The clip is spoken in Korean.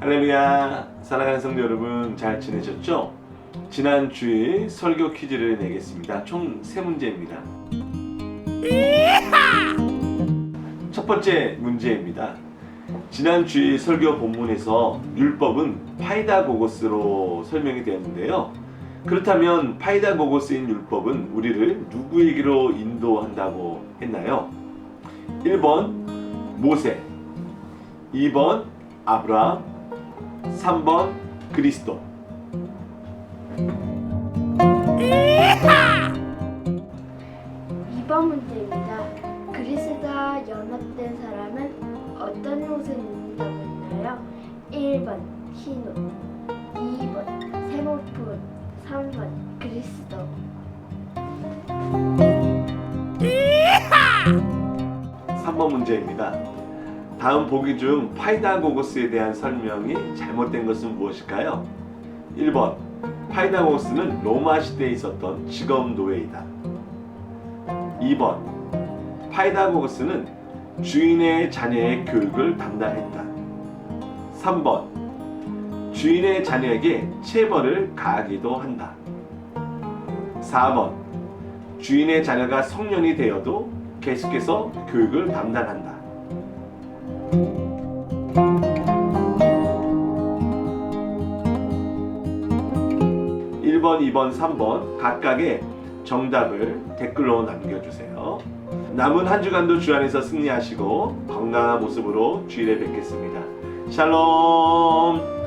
할렐루야 사랑하는 성도 여러분 잘 지내셨죠? 지난 주일 설교 퀴즈를 내겠습니다. 총 세 문제입니다. 첫 번째 문제입니다. 지난 주일 설교 본문에서 율법은 파이다고고스로 설명이 되었는데요. 그렇다면 파이다고고스인 율법은 우리를 누구에게로 인도한다고 했나요? 1번 모세 2번 아브라함 3번 그리스도 2번 문제입니다. 그리스도와 연합된 사람은 어떤 옷을 입는다고 했나요? 1번 흰옷 2번 세모풀 3번 그리스도 3번 문제입니다. 다음 보기 중 파이다고고스에 대한 설명이 잘못된 것은 무엇일까요? 1번 파이다고고스는 로마 시대에 있었던 직업 노예이다. 2번 파이다고고스는 주인의 자녀의 교육을 담당했다. 3번 주인의 자녀에게 체벌을 가하기도 한다. 4번 주인의 자녀가 성년이 되어도 계속해서 교육을 담당한다. 1번, 2번, 3번 각각의 정답을 댓글로 남겨주세요. 남은 한 주간도 주 안에서 승리하시고 건강한 모습으로 주일에 뵙겠습니다. 샬롬!